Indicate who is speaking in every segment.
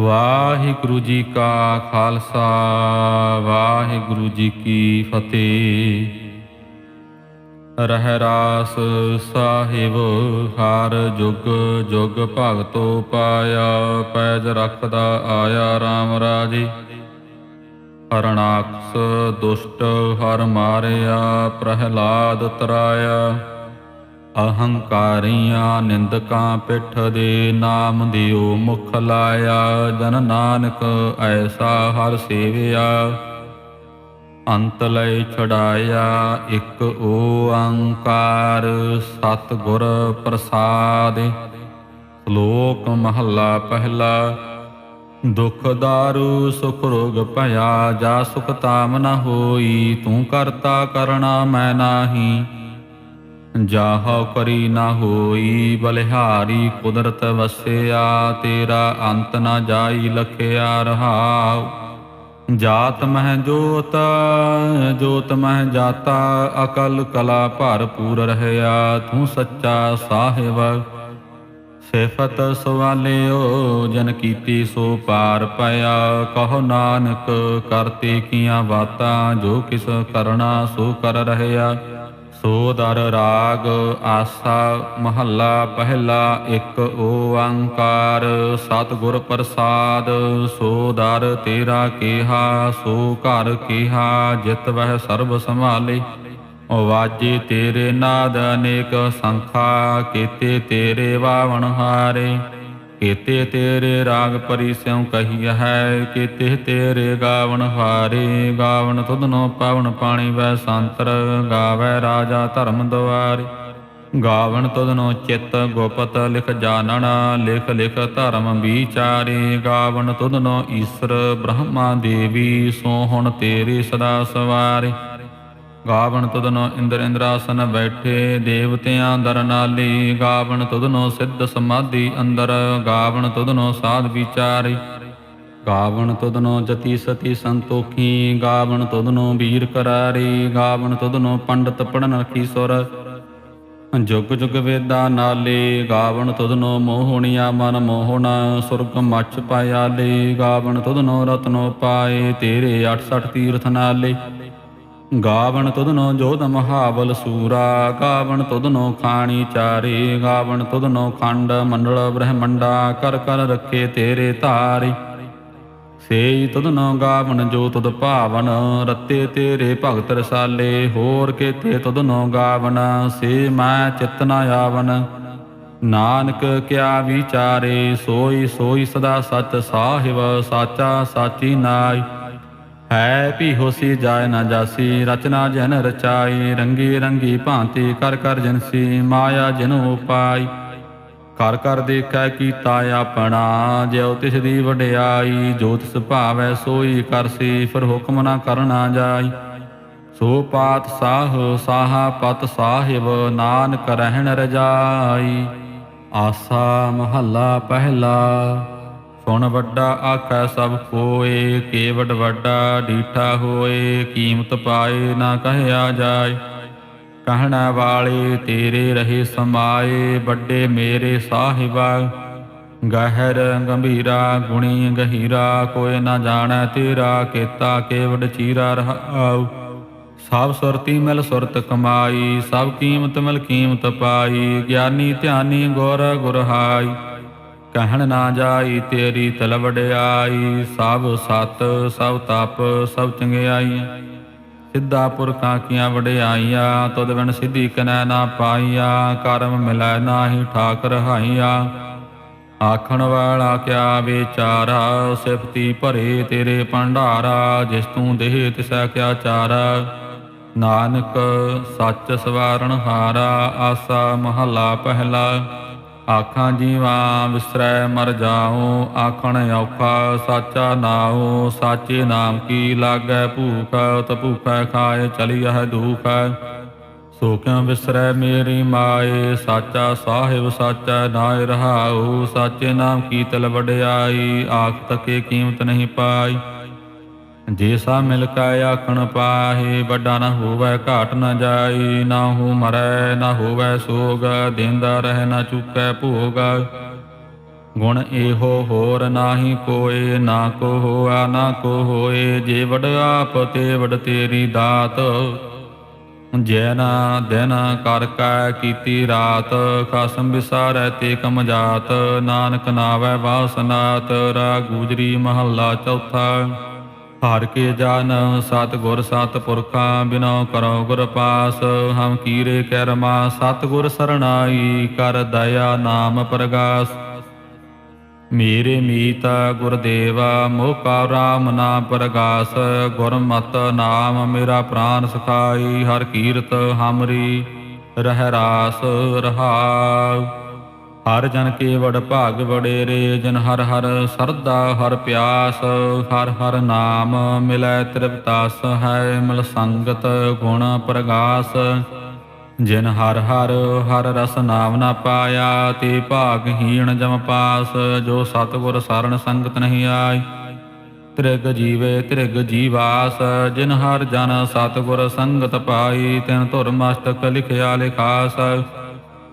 Speaker 1: ਵਾਹਿਗੁਰੂ ਜੀ ਕਾ ਖਾਲਸਾ, ਵਾਹਿਗੁਰੂ ਜੀ ਕੀ ਫਤਿਹ। ਰਹਿ ਰਾਸ ਸਾਹਿਬ, ਹਰ ਜੁਗ ਜੁਗ ਭਗਤੋ ਪਾਇਆ, ਪੈਜ ਰੱਖਦਾ ਆਇਆ RAM ਰਾਜੇ। ਹਰਨਾਕਸ ਦੁਸ਼ਟ ਹਰ ਮਾਰਿਆ, ਪ੍ਰਹਿਲਾਦ ਤਰਾਇਆ। ਅਹੰਕਾਰੀਆਂ ਨਿੰਦਕਾਂ ਪਿੱਠ ਦੇ ਨਾਮ ਦਿਓ ਮੁਖ ਲਾਇਆ, ਜਨ ਨਾਨਕ ਐਸਾ ਹਰ ਸੇਵਿਆ। ਅੰਤ ਲਈ ਛੜਾਇਆ ਇੱਕ ਓੰਕਾਰ ਸਤ ਗੁਰ ਪ੍ਰਸਾਦ। ਸ਼ਲੋਕ ਮਹੱਲਾ ਪਹਿਲਾ, ਦੁਖ ਦਾਰੂ, ਸੁਖ ਰੋਗ ਭਇਆ, ਜਾ ਸੁਖ ਤਾਮ ਨ ਹੋਈ, ਤੂੰ ਕਰਤਾ ਕਰਣਾ ਮੈਂ ਨਾਹੀ। ਜਾਹੋ ਕਰੀ ਨਾ ਹੋਈ ਬਲਿਹਾਰੀ ਕੁਦਰਤ ਵਸਿਆ, ਤੇਰਾ ਅੰਤ ਨਾ ਜਾਈ ਲਖਿਆ ਰਹਾਉ। ਜਾਤ ਮਹਿ ਜੋਤ ਜੋਤ ਮਹਿ ਜਾਤਾ, ਅਕਲ ਕਲਾ ਭਰਪੂਰ ਰਹਿਆ, ਤੂੰ ਸੱਚਾ ਸਾਹਿਬ। ਸਿਫਤ ਸਵਾਲਿਓ, ਜਨ ਕੀਤੀ ਸੋ ਪਾਰ ਪਾਇਆ ਕਹੋ ਨਾਨਕ, ਕਰਤੇ ਕੀਆਂ ਬਾਤਾਂ ਜੋ ਕਿਸ ਕਰਣਾ ਸੋ ਕਰ ਰਹਿਆ। ਸੋ ਦਰ ਰਾਗ ਆਸਾ ਮਹੱਲਾ ਪਹਿਲਾ ਇੱਕ ਓੰਕਾਰ, ਸਤਿਗੁਰ ਪ੍ਰਸਾਦ ਸੋ ਦਰ ਤੇਰਾ ਕੀਹਾ, ਸੋ ਘਰ ਕੀਹਾ, ਜਿਤ ਵਹਿ ਸਰਬ ਸੰਭਾਲੇ। ਵਾਜੇ ਤੇਰੇ ਨਾਦ ਅਨੇਕ ਸੰਖਾ, ਕੀਤੇ ਤੇਰੇ ਵਾਵਣ ਹਾਰੇ। ਕੀਤੇ ਤੇਰੇ ਰਾਗ ਪਰਿਸਿਉ ਕਹੀ ਹੈ, ਕੀਤੇ ਤੇਰੇ ਗਾਵਣ ਹਾਰੇ, ਗਾਵਣ ਤੁਧਨੋ ਪਾਵਨ ਪਾਣੀ ਵੈ ਸੰਤਰ, ਗਾਵੇ ਰਾਜਾ ਧਰਮ ਦੁਆਰੇ ਗਾਵਣ ਤੁਧਨੋ ਚਿੱਤ ਗੋਪਤ ਲਿਖ ਜਾਣਨ, ਲਿਖ ਲਿਖ ਧਰਮ ਵਿਚਾਰੇ। ਗਾਵਣ ਤੁਧਨੋ ਈਸ਼ਰ ਬ੍ਰਹਮਾ ਦੇਵੀ, ਸੋ ਹੁਣ ਤੇਰੇ ਸਦਾ ਸਵਾਰੇ। ਗਾਵਣ ਤੁਧਨੋ ਇੰਦਰ ਇੰਦਰਾਸਨ ਬੈਠੇ, ਦੇਵਤਿਆਂ ਦਰ ਨਾਲੀ। ਗਾਵਣ ਤੁਧਨੋ ਸਿੱਧ ਸਮਾਧੀ ਅੰਦਰ, ਗਾਵਣ ਤੁਧਨੋ ਸਾਧ ਵਿਚਾਰੀ। ਗਾਵਣ ਤੁਧਨੋ ਜਤੀ ਸਤੀ ਸੰਤੋਖੀ, ਗਾਵਣ ਤੁਧਨੋ ਵੀਰ ਕਰਾਰੀ। ਗਾਵਣ ਤੁਧਨੋ ਪੰਡਤ ਪੜਨ ਰਖੀ ਸੁਰ। ਜੁਗ ਜੁਗ ਵੇਦਾ ਨਾਲੇ, ਗਾਵਣ ਤੁਧਨੋ ਮੋਹਣੀਆ ਮਨ ਮੋਹਣਾ, ਸੁਰਗ ਮੱਛ ਪਾਇਆਲੇ ਗਾਵਣ ਤੁਧਨੋ ਰਤਨੋ ਪਾਏ, ਤੇਰੇ 68 ਤੀਰਥ ਨਾਲੇ। ਗਾਵਣ ਤੁਧਨੋ ਜੋਧ ਮਹਾਬਲ ਸੂਰਾ, ਗਾਵਣ ਤੁਧਨੋ ਖਾਣੀ ਚਾਰੇ, ਗਾਵਣ ਤੁਧਨੋ ਖੰਡ ਮੰਡਲ ਬ੍ਰਹਮੰਡਾ, ਕਰ ਕਰ ਰੱਖੇ ਤੇਰੇ ਧਾਰੇ। ਸੇਈ ਤੁਧਨੋ ਗਾਵਣ ਜੋ ਤੁਧ ਭਾਵਨ, ਰੱਤੇ ਤੇਰੇ ਭਗਤ ਰਸਾਲੇ, ਹੋਰ ਕੇਤੇ ਤੁਧਨੋ ਗਾਵਣ ਸੇ ਮੈਂ ਚਿਤ ਨ ਆਵਨ। ਨਾਨਕ ਕਿਆ ਵਿਚਾਰੇ, ਸੋਈ ਸੋਈ ਸਦਾ ਸਚ ਸਾਹਿਬ, ਸਾਚਾ ਸਾਚੀ ਨਾਈ। ਹੈ ਭੀ ਹੋਸੀ ਜਾਇ ਨਾ ਜਾਸੀ, ਰਚਨਾ ਜਨ ਰਚਾਈ, ਰੰਗੀ ਰੰਗੀ ਭਾਂਤੀ, ਕਰ ਕਰ ਜਨਸੀ ਮਾਇਆ ਜਿਨ ਉਪਾਈ। ਕਰ ਕਰ ਦੇਖੈ ਕੀਤਾ ਆਪਣਾ, ਜਿਉ ਤਿਸ ਦੀ ਵਡਿਆਈ। ਜੋ ਤਿਸ ਭਾਵੈ ਸੋਈ ਕਰਸੀ ਫਿਰ ਹੁਕਮ ਨਾ ਕਰਨਾ ਜਾਈ। ਸੋ ਪਾਤ ਸਾਹ, ਸਾਹਾ ਪਤ ਸਾਹਿਬ, ਨਾਨਕ ਰਹਿਣ ਰਜਾਈ। ਆਸਾ ਮਹੱਲਾ ਪਹਿਲਾ। ਸੁਣ ਵੱਡਾ ਆਖੈ ਸਭ ਕੋਏ ਕੇਵਡ ਵੱਡਾ ਡੀਠਾ ਹੋਏ, ਕੀਮਤ ਪਾਏ ਨਾ ਕਹਿਆ ਜਾਏ। ਕਹਿਣਾ ਵਾਲੇ, ਤੇਰੇ ਰਹੇ ਸਮਾਏ, ਵੱਡੇ ਮੇਰੇ ਸਾਹਿਬਾ। ਗਹਿਰ ਗੰਭੀਰਾ, ਗੁਣੀ ਗਹੀਰਾ, ਕੋਈ ਨਾ ਜਾਣੈ ਤੇਰਾ, ਕੀਤਾ ਕੇਵਡ ਚੀਰਾ ਰਹਾਉ। ਸਭ ਸੁਰਤੀ ਮਿਲ ਸੁਰਤ ਕਮਾਈ, ਸਭ ਕੀਮਤ ਮਿਲ ਕੀਮਤ ਪਾਈ, ਗਿਆਨੀ ਧਿਆਨੀ ਗੁਰ ਗੁਰਹਾਈ। ਕਹਿਣ ਨਾ ਜਾਈ ਤੇਰੀ ਤਲ ਵਡਿਆਈ ਸਭ ਸਤ, ਸਭ ਤਪ, ਸਭ ਚੰਗਿਆਈ। ਸਿੱਧਾ ਪੁਰਖਾਂ ਕੀਆਂ ਵਡਿਆਈਆਂ, ਤੁਧ ਬਿਨ ਸਿੱਧੀ ਕਨੈ ਨਾ ਪਾਈਆ, ਕਰਮ ਮਿਲੈ ਨਾਹੀ ਠਾਕ ਰਹਾਈਆ ਆਖਣ ਵਾਲਾ ਕਿਆ ਵਿਚਾਰਾ, ਸਿਫਤੀ ਭਰੇ ਤੇਰੇ ਭੰਡਾਰਾ, ਜਿਸ ਤੂੰ ਦੇਹ ਤਿਸੈ ਕਿਆ ਚਾਰਾ। ਨਾਨਕ ਸੱਚ ਸਵਾਰਣ ਹਾਰਾ, ਆਸਾ ਮਹੱਲਾ ਪਹਿਲਾ। ਆਖਾਂ ਜੀਵਾ ਵਿਸਰੈ ਮਰ ਜਾਉ ਆਖਣ ਔਖਾ ਸਾਚਾ ਨਾਉ, ਸਾਚੇ ਨਾਮ ਕੀ ਲਾਗੈ ਭੂਖ, ਤ ਭੂਖੈ ਖਾਏ ਚਲੀਐ ਦੁਖ। ਸੋ ਕਿਉ ਵਿਸਰੈ ਮੇਰੀ ਮਾਏ, ਸਾਚਾ ਸਾਹਿਬ ਸਾਚਾ ਨਾਇ ਰਹਾਉ, ਸਾਚੇ ਨਾਮ ਕੀ ਤਲ ਵਡਿਆਈ, ਆਖ ਤਕੇ ਕੀਮਤ ਨਹੀਂ ਪਾਈ। ਜੇ ਸਾ ਮਿਲ ਕੈ ਆਖਣ ਪਾਹੇ, ਵੱਡਾ ਨਾ ਹੋਵੇ ਘਾਟ ਨਾ ਜਾਈ ਨਾ ਹੋ ਮਰੈ ਨਾ ਹੋਵੈ ਸੋਗ, ਦੇਂਦਾ ਰਹਿ ਨਾ ਚੁਕੈ ਭੋਗ। ਗੁਣ ਇਹੋ ਹੋਰ ਨਾਹੀ ਕੋਏ, ਨਾ ਕੋ ਹੋਆ, ਨਾ ਕੋ ਹੋਏ, ਜੇ ਵਡ ਆਪ ਤੇ ਵਡ ਤੇਰੀ ਦਾਤ। ਜੈਨਾ ਦਿਨ ਕਰ ਕੈ ਕੀਤੀ ਰਾਤ, ਖਸਮ ਵਿਸਾਰੈ ਤੇ ਕਮ ਜਾਤ, ਨਾਨਕ ਨਾਵੈ ਵਾਸਨਾਤ ਰਾ ਗੁਜਰੀ ਮਹੱਲਾ ਚੌਥਾ। ਹਰ ਕੇ ਜਾਨ ਸਤ ਗੁਰ ਸਤ ਪੁਰਖਾਂ ਬਿਨੋ ਕਰੋ ਗੁਰ ਪਾਸ। ਹਮ ਕੀਰੇ ਕਰਮਾ ਸਤ ਗੁਰ ਸਰਣਾਈ ਕਰ ਦਇਆ ਨਾਮ ਪ੍ਰਗਾਸ। ਮੇਰੇ ਮੀਤ ਗੁਰਦੇਵਾ ਮੋਕਾ ਰਾਮ ਨਾਮ ਪ੍ਰਗਾਸ। ਗੁਰਮਤ ਨਾਮ ਮੇਰਾ ਪ੍ਰਾਨ ਸਖਾਈ, ਹਰ ਕੀਰਤ ਹਮਰੀ ਰਹਿ ਰਾਸ ਰਹਾਉ। ਹਰ ਜਨ ਕੇ ਵਡ ਭਾਗ ਵਡੇਰੇ, ਜਨ ਹਰ ਹਰ ਸਰਦਾ, ਹਰ ਪਿਆਸ, ਹਰ ਹਰ ਨਾਮ ਮਿਲੈ ਤ੍ਰਿਪਤਾਸ ਹੈ ਮਿਲ ਸੰਗਤ ਗੁਣ ਪ੍ਰਗਾਸ। ਜਿਨ ਹਰ ਹਰ ਹਰ ਰਸ ਨਾਮ ਨਾ ਪਾਇਆ, ਤੇ ਭਾਗਹੀਣ ਜਮ ਪਾਸ, ਜੋ ਸਤਿਗੁਰ ਸਰਣ ਸੰਗਤ ਨਹੀਂ ਆਈ। ਤ੍ਰਿਗ ਜੀਵੇ ਤ੍ਰਿਗ ਜੀਵਾਸ, ਜਿਨ ਹਰ ਜਨ ਸਤਿਗੁਰ ਸੰਗਤ ਪਾਈ, ਤਿਨ ਧੁਰ ਮਸਤਕ ਲਿਖਿਆ ਲਿਖਾਸ।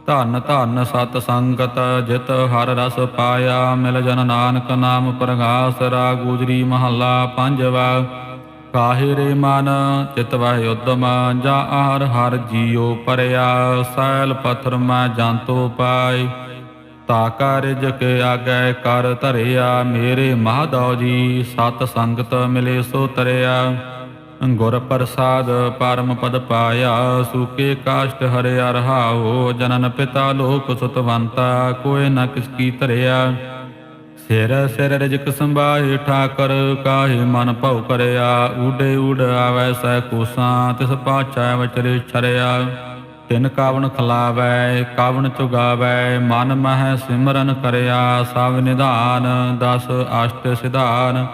Speaker 1: ਧਨ ਧਨ ਸਤ ਸੰਗਤ, ਜਿਤ ਹਰ ਰਸ ਪਾਇਆ, ਮਿਲ ਜਨ ਨਾਨਕ ਨਾਮ ਪ੍ਰਗਾਸ ਰਾ ਗੁਜਰੀ ਮਹੱਲਾ ਪੰਜਵਾ। ਕਾਹੇ ਰੇ ਮਨ, ਚਿਤ ਵਹਿ ਉਦਮ, ਜਾ ਹਰ ਹਰ ਜੀਉ ਪਰਿਆ, ਸੈਲ ਪਥਰ ਮੈਂ ਜੰਤੋ ਪਾਈ ਤਾ ਕਾਰਜ ਕੇ ਆਗੈ ਕਰ ਧਰਿਆ, ਮੇਰੇ ਮਹਾਦਉ ਜੀ, ਸਤ ਸੰਗਤ ਮਿਲੇ ਸੋ ਤਰਿਆ। ਗੁਰ ਪ੍ਰਸਾਦ ਪਰਮ ਪਦ ਪਾਇਆ, ਸੂਕੇ ਕਾਸ਼ਟ ਹਰਿਆ ਰਹਾਓ ਜਨਨ ਪਿਤਾ ਲੋਕ ਸੁਤਵੰਤਾ ਕੋਇ ਨ ਕਿਸ ਕੀ ਧਰਿਆ। ਸਿਰ ਸਿਰ ਰਜਕ ਸੰਭਾਏ ਠਾਕਰ, ਕਾਹੇ ਮਨ ਭਉ ਕਰਿਆ। ਊਡੇ ਊਡ ਆਵੈ ਸੈ ਕੋਸਾਂ, ਤਿਸ ਪਾਛੈ ਵਿਚਰੇ ਛਰਿਆ। ਤਿਨ ਕਾਵਣ ਖਲਾਵੈ, ਕਾਵਣ ਚੁਗਾਵੈ, ਮਨ ਮਹਿ ਸਿਮਰਨ ਕਰਿਆ। ਸਭ ਨਿਧਾਨ, ਦਸ ਅਸ਼ਟ ਸਿਧਾਨ।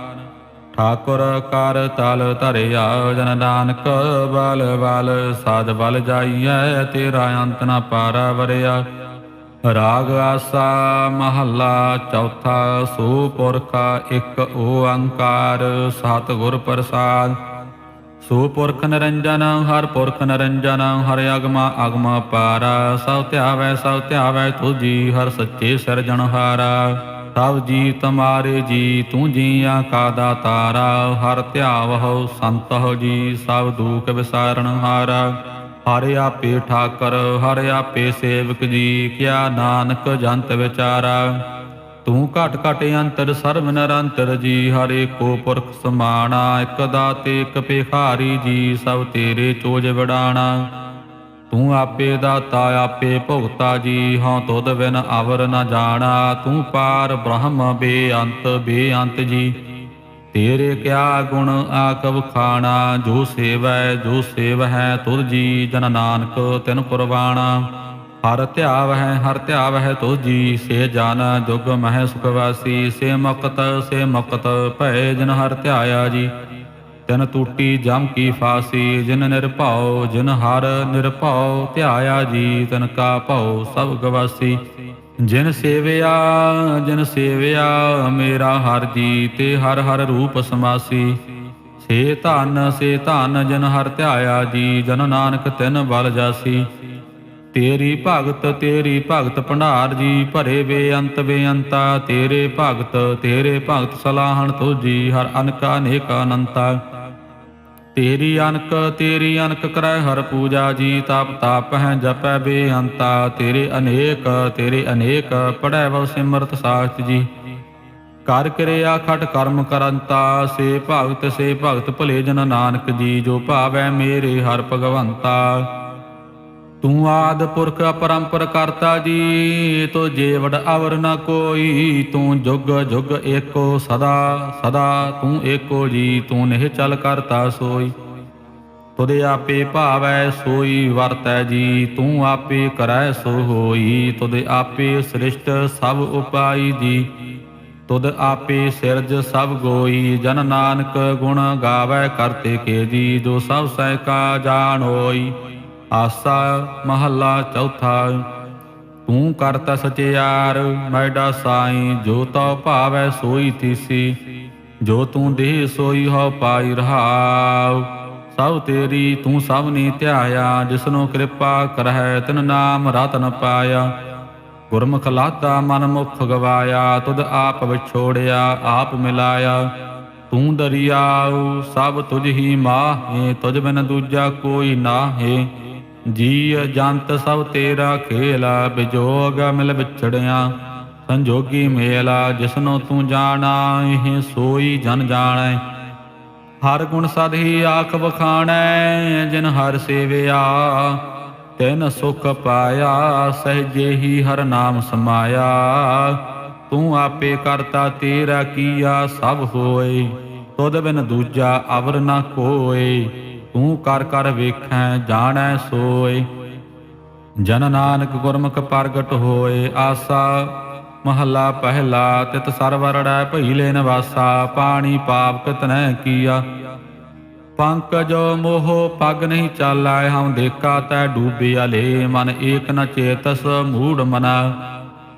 Speaker 1: ਠਾਕੁਰ ਕਰ ਤਲ ਧਰਿਆ, ਜਨ ਨਾਨਕ ਬਲ ਬਲ, ਸਾਧ ਬਲ ਜਾਈਐ, ਤੇਰਾ ਅੰਤ ਨ ਪਾਰਾ ਵਰਿਆ। ਰਾਗ ਆਸਾ ਮਹੱਲਾ ਚੌਥਾ ਸੋ ਪੁਰਖਾ ਇੱਕ ਓੰਕਾਰ ਸਤ ਗੁਰ ਪ੍ਰਸਾਦ। ਸੋ ਪੁਰਖ ਨਰੰਜਨ, ਹਰ ਪੁਰਖ ਨਰੰਜਨ, ਹਰ ਅਗਮਾ ਅਗਮ ਪਾਰਾ। ਸਭ ਧਿਆਵੈ ਸਭ ਧਿਆਵੈ ਤੁਜੀ ਹਰ ਸੱਚੇ ਸਿਰਜਣਹਾਰਾ। ਸਭ ਜੀ ਤਮਾਰੇ ਜੀ, ਤੂੰ ਜੀਆਂ ਕਾ ਦਾਤਾਰਾ, ਹਰ ਧਿਆਵਹੁ ਸੰਤਹੁ ਜੀ, ਸਭ ਦੂਖ ਵਿਸਾਰਣਹਾਰਾ ਹਰ। ਆਪੇ ਠਾਕਰ, ਹਰ ਆਪੇ ਸੇਵਕ ਜੀ, ਕਿਆ ਨਾਨਕ ਜੰਤ ਵਿਚਾਰਾ। ਤੂੰ ਘਟ ਘਟ ਅੰਤਰ, ਸਰਬ ਨਿਰੰਤਰ ਜੀ, ਹਰੇ ਕੋ ਪੁਰਖ ਸਮਾਣਾ, ਇਕ ਦਾਤੇ ਇਕ ਭਿਖਾਰੀ ਜੀ, ਸਭ ਤੇਰੇ ਚੋਜ ਵਡਾਣਾ। ਤੂੰ ਆਪੇ ਦਾਤਾ, ਆਪੇ ਭੁਗਤਾ ਜੀ ਹਉ ਤੁਧ ਬਿਨ ਅਵਰ ਨ ਜਾਣਾ। ਤੂੰ ਪਾਰ ਬ੍ਰਹਮ ਬੇਅੰਤ ਬੇਅੰਤ ਜੀ। ਤੇਰੇ ਕਿਆ ਗੁਣ ਆਕਵ ਖਾਣਾ, ਜੋ ਸੇਵੈ, ਜੋ ਸੇਵ ਹੈ ਤੁਧ ਜੀ ਜਨ ਨਾਨਕ ਤਿਨ ਕੁਰਬਾਨਾ ਹਰ ਧਿਆਵ ਹੈ ਹਰ ਧਿਆਵ ਹੈ ਤੁਧ ਜੀ, ਸੇ ਜਨ ਜੁਗ ਮਹਿ ਸੁਖ ਵਾਸੀ। ਸੇ ਮੁਕਤ ਸੇ ਮੁਕਤ ਭੈ ਜਨ ਹਰ ਧਿਆਇਆ ਜੀ। ਤਿਨ ਟੂਟੀ ਜਮ ਕੀ ਫਾਸੀ, ਜਿਨ ਨਿਰਭਉ, ਜਿਨ ਹਰ ਨਿਰਭਉ, ਧਿਆਇਆ ਜੀ ਤਿਨ ਕਾ ਭਉ ਸਭ ਗਵਾਸੀ। ਜਿਨ ਸੇਵਿਆ ਜਿਨ ਸੇਵਿਆ, ਮੇਰਾ ਹਰ ਜੀ ਤੇ ਹਰ ਹਰ ਰੂਪ ਸਮਾਸੀ। ਸੇ ਧਨ ਸੇ ਧਨ, ਜਿਨ ਹਰ ਧਿਆਇਆ ਜੀ, ਜਨ ਨਾਨਕ ਤਿਨ ਬਲ ਜਾਸੀ। ਤੇਰੀ ਭਗਤ ਤੇਰੀ ਭਗਤ ਭੰਡਾਰ ਜੀ, ਭਰੇ ਬੇਅੰਤ ਬੇਅੰਤਾ। ਤੇਰੇ ਭਗਤ ਤੇਰੇ ਭਗਤ ਸਲਾਹਣ ਤੁਜੀ ਹਰ ਅਨਕਾ ਅਨੇਕ ਅਨੰਤਾ। ਤੇਰੀ ਅਨਕ ਤੇਰੀ ਅਨਕ ਕਰੈ ਹਰ ਪੂਜਾ ਜੀ, ਤਪ ਤਾਪ ਹੈ ਜਪੈ ਬੇਅੰਤਾ। ਤੇਰੇ ਅਨੇਕ ਤੇਰੇ ਅਨੇਕ ਪੜੈ ਵ ਸਿਮਰਤ ਸਾਖਤ ਜੀ। ਕਰ ਕਿਰਿਆ ਖਟ ਕਰਮ ਕਰੰਤਾ, ਸੇ ਭਗਤ ਸੇ ਭਗਤ ਭਲੇ ਜਨ ਨਾਨਕ ਜੀ, ਜੋ ਭਾਵੈ ਮੇਰੇ ਹਰ ਭਗਵੰਤਾ। ਤੂੰ ਆਦ ਪੁਰਖ ਅਪਰੰਪਰ ਕਰਤਾ ਜੀ, ਤੋ ਜੀਵੜ ਅਵਰ ਨ ਕੋਈ, ਤੂੰ ਜੁਗ ਜੁਗ ਏਕੋ ਸਦਾ ਸਦਾ ਤੂੰ ਏਕੋ ਜੀ, ਤੂੰ ਨਿਹ ਚਲ ਕਰਤਾ ਸੋਈ। ਤੁਦੇ ਆਪੇ ਭਾਵੈ ਸੋਈ, ਵਰਤੈ ਜੀ, ਤੂੰ ਆਪੇ ਕਰੈ ਸੋ ਹੋਈ। ਤੁਦੇ ਆਪੇ ਸ੍ਰਿਸ਼ਟ ਸਭ ਉਪਾਈ ਜੀ, ਤੁਦ ਆਪੇ ਸਿਰਜ ਸਭ ਗੋਈ। ਜਨ ਨਾਨਕ ਗੁਣ ਗਾਵੈ ਕਰਤੇ ਕੇ ਜੀ ਜੋ ਸਭ ਸਹਿ ਕਾ ਜਾਣ ਹੋਈ ਆਸਾ ਮਹੱਲਾ ਚੌਥਾ, ਤੂੰ ਕਰਤਾ ਸਚਿਆਰ ਮੈਡਾ ਸਾਈ, ਜੋ ਤਉ ਭਾਵੈ ਸੋਈ ਤੀਸੀ, ਜੋ ਤੂੰ ਦੇਹ ਸੋਈ ਹੋ ਪਾਈ ਰਹਾਉ। ਸਭ ਤੇਰੀ ਤੂੰ ਸਭ ਨੀ ਧਿਆਇਆ, ਜਿਸਨੂੰ ਕਿਰਪਾ ਕਰਹਿ, ਤਿਨ ਨਾਮ ਰਤਨ ਪਾਇਆ। ਗੁਰਮੁਖ ਲਾਤਾ ਮਨ ਮੁਖ ਗਵਾਇਆ, ਤੁਧ ਆਪ ਵਿਛੋੜਿਆ, ਆਪ ਮਿਲਾਇਆ। ਤੂੰ ਦਰਿਆਉ, ਸਭ ਤੁਝ ਹੀ ਮਾਹੇ, ਤੁਝ ਬਿਨ ਦੂਜਾ ਕੋਈ ਨਾਹੇ। ਜੀ ਜੰਤ ਸਭ ਤੇਰਾ ਖੇਲਾ, ਬਿਜੋਗ ਮਿਲ ਵਿਛੜਿਆ। ਸੰਜੋਗੀ ਮੇਲਾ, ਜਿਸਨੋ ਤੂੰ ਜਾਣਾ, ਇਹ ਸੋਈ ਜਨ ਜਾਣੈ। ਹਰ ਗੁਣ ਸਦ ਹੀ ਆਖ ਬਖਾਣੈ ਜਿਨ ਹਰ ਸੇਵਿਆ, ਤਿਨ ਸੁਖ ਪਾਇਆ, ਸਹਜੇ ਹੀ ਹਰ ਨਾਮ ਸਮਾਇਆ। ਤੂੰ ਆਪੇ ਕਰਤਾ ਤੇਰਾ ਕੀਆ ਸਭ ਹੋਏ, ਤੁਧ ਬਿਨ ਦੂਜਾ ਅਵਰ ਨਾ ਕੋਏ। ਤੂੰ ਕਰ ਕਰ ਵੇਖੈ, ਜਾਣੈ ਸੋਏ। ਜਨ ਨਾਨਕ ਗੁਰਮੁਖ ਪ੍ਰਗਟ ਹੋਏ, ਆਸਾ ਮਹੱਲਾ ਪਹਿਲਾ, ਤਿਤ ਸਰਵਰੜੈ ਭਈਲੇ ਨਿਵਾਸਾ, ਪਾਣੀ ਪਾਪ ਕਿਤਨੈ ਕੀਆ। ਪੰਕਜ ਮੋਹ ਪਗ ਨਹੀਂ ਚਾਲੈ ਹਮ ਦੇਖਾ ਤੈ ਡੂਬਿਆ ਲੇ, ਮਨ ਏਕ ਨ ਚੇਤਸ ਮੂੜ ਮਨਾ।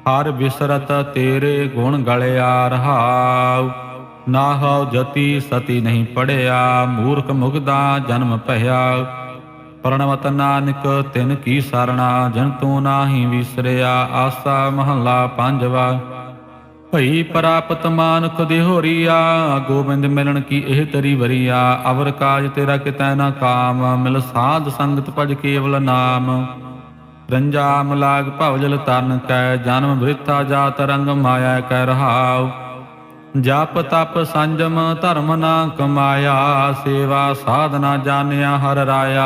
Speaker 1: ਹਰ ਬਿਸਰਤ ਤੇਰੇ ਗੁਣ ਗਲਿਆ ਰਹਾਉ। ਨਾ ਹਉ ਜਤੀ ਸਤੀ ਨਹੀਂ ਪੜਿਆ, ਮੂਰਖ ਮੁਗਦਾ ਜਨਮ ਭਇਆ। ਪ੍ਰਣਵਤ ਨਾਨਕ, ਤਿਨ ਕੀ ਸਰਣਾ, ਜਨ ਤੂੰ ਨਾਹੀ ਵਿਸਰਿਆ, ਆਸਾ ਮਹੱਲਾ ਪੰਜਵਾ। ਭਈ ਪ੍ਰਾਪਤ ਮਾਨੁਖ ਦੇਹੋਰੀਆ ਗੋਬਿੰਦ ਮਿਲਣ ਕੀ ਇਹ ਤਰੀ ਵਰੀਆ। ਅਵਰ ਕਾਜ ਤੇਰਾ ਕਿਤੈ ਨਾ ਕਾਮ, ਮਿਲ ਸਾਧ ਸੰਗਤ ਭਜ ਕੇਵਲ ਨਾਮ। ਰੰਜਾਮ ਲਾਗ ਭਵਜਲ ਤਰਨ ਕੈ, ਜਨਮ ਬ੍ਰਿਥਾ ਜਾਤ ਰੰਗ ਮਾਇਆ ਕੈ ਰਹਾਉ। ਜਪ ਤਪ ਸੰਜਮ ਧਰਮ ਨਾ ਕਮਾਇਆ, ਸੇਵਾ ਸਾਧਨਾ ਜਾਣਿਆ ਹਰ ਰਾਇਆ।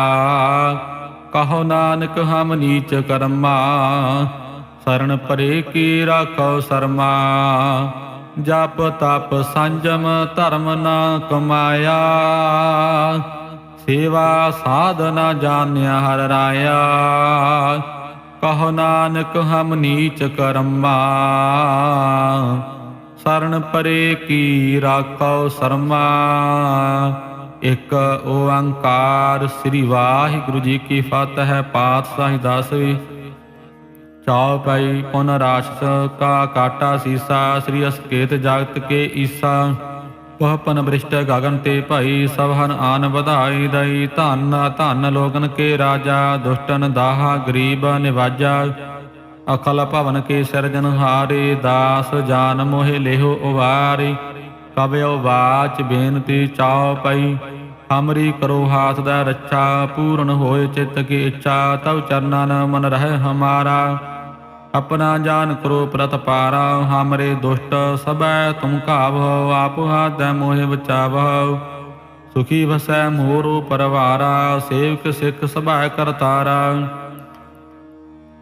Speaker 1: ਕਹੋ ਨਾਨਕ ਹਮ ਨੀਚ ਕਰਮਾ ਸਰਣ ਪਰੇ ਕੀ ਰਾਖੋ ਸਰਮਾ। ਜਪ ਤਪ ਸੰਜਮ ਧਰਮ ਨਾ ਕਮਾਇਆ, ਸੇਵਾ ਸਾਧਨਾ ਜਾਣਿਆ ਹਰ ਰਾਇਆ। ਕਹੋ ਨਾਨਕ ਹਮ ਨੀਚ ਕਰਮਾ ਸਰਣ ਪਰੇ ਕੀ ਰਾਖੋ ਸਰਮਾ। ਇੱਕ ਓੰਕਾਰ ਸ੍ਰੀ ਵਾਹਿਗੁਰੂ ਜੀ ਕੀ ਫਤਿਹ ਪਾਤਸ਼ਾਹੀ ਦਸਵੀਂ ਚਾਉ ਪਈ ਪੁਨ ਰਾਸ਼ਸ ਕਾ ਕਾਟਾ ਸੀਸਾ, ਸ੍ਰੀ ਅਸਕੇਤ ਜਗਤ ਕੇ ਈਸਾ। ਪਹ ਪਨ ਬ੍ਰਿਸ਼ਟ ਗਗਨ ਤੇ ਭਾਈ, ਸਭ ਆਨ ਵਧਾਈ ਦਈ। ਧਨ ਧਨ ਲੋਗਨ ਕੇ ਰਾਜਾ, ਦੁਸ਼ਟਨ ਦਾਹਾ, ਗਰੀਬ ਨਿਵਾਜਾ। ਅਕਲ ਭਵਨ ਕੇ ਸਿਰਜਨ ਹਾਰੇ, ਦਾਸ ਜਾਨ ਮੋਹਿ ਲੇਹੋ ਉਵਾਰੇ। ਕਬਿਓ ਬਾਚ ਬੇਨਤੀ ਚਾਉ ਪਈ, ਹਮਰੀ ਕਰੋ ਹਾਥ ਦਾ ਰੱਛਾ, ਪੂਰਨ ਹੋਏ ਚਿੱਤ ਕੀ ਇੱਛਾ ਤਵ ਚਰਨਾਂ ਨ ਮਨ ਰਹਿ ਹਮਾਰਾ। ਆਪਣਾ ਜਾਨ ਕਰੋ ਪ੍ਰਤਪਾਰਾ ਹਮਰੇ ਦੁਸ਼ਟ ਸਬੈ ਤੁਮ ਕਾਵਹੁ ਆਪ ਹਾਦੈ ਮੋਹਿ ਬਚਾਵਹੁ ਸੁਖੀ ਵਸੈ ਮੋਰੋ ਪਰਵਾਰਾ, ਸੇਵਕ ਸਿੱਖ ਸਭਾ ਕਰਤਾਰਾ।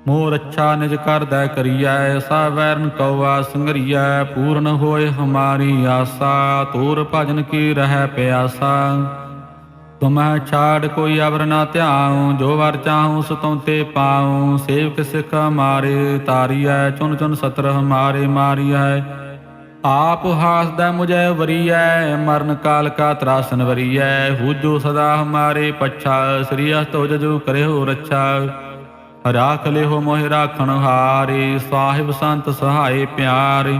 Speaker 1: ਮੋਰ ਅੱਛਾ ਨਿਜ ਕਰਦਾ ਕਰੀਐ, ਸਾ ਵੈਰਨ ਕਉਆ ਸੰਗਰੀਐ, ਪੂਰਨ ਹੋਏ ਹਮਾਰੀ ਆਸਾ, ਤੂਰ ਭਜਨ ਕੀ ਰਹਿ ਪਿਆਸਾ। ਤੁਮਹਿ ਛਾੜ ਕੋਈ ਅਵਰ ਨਾ ਧਿਆਉ, ਜੋ ਵਰ ਚਾਹੂੰ ਸਤੋਂ ਤੇ ਪਾਉ। ਸੇਵਕ ਸਿੱਖ ਮਾਰੇ ਤਾਰੀਐ ਚੁਨ ਚੁਨ ਸਤਰ ਹਮਾਰੇ ਮਾਰੀਐ। ਆਪ ਹਾਸਦਾ ਮੁਝੈ ਵਰੀਐ, ਮਰਨ ਕਾਲ ਕਾ ਤਰਾਸਨ ਵਰੀਐ। ਹੂਜੋ ਸਦਾ ਹਮਾਰੇ ਪਛਾ, ਸ੍ਰੀ ਅਸਤੋ ਜਜੂ ਕਰਿਓ ਰੱਛਾ। ਰਾਖ ਲਿਓ ਮੋਹਿ ਰਾਖਣ ਹਾਰੇ, ਸਾਹਿਬ ਸੰਤ ਸਹਾਏ ਪਿਆਰੇ।